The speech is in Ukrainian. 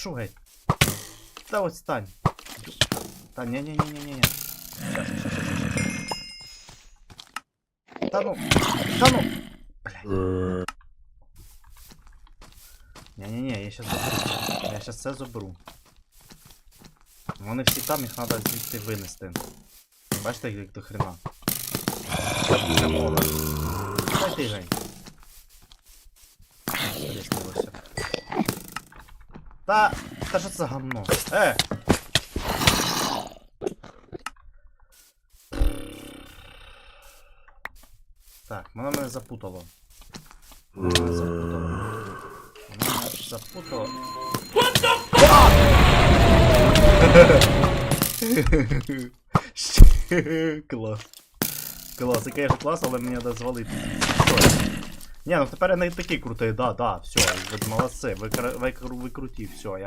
пішов геть. Та ось стань. Та ні ні ні ні ні Та ну. Та ну. Блядь. Ні-ні-ні, я щас заберу. Я щас це заберу. Вони всі там, їх треба звідти винести. Бачите, як до хрена. Дай ти гай. Та. Та що це гамно? Е! Так, воно мене запутало. Воно мене запутало. Воно мене запутало. Ще- Клас. Клас, це, конечно, клас, але мені треба Ні, ну тепер не такий крутий, да, да, все, ви молодці, ви, кра- ви, ви круті, все, я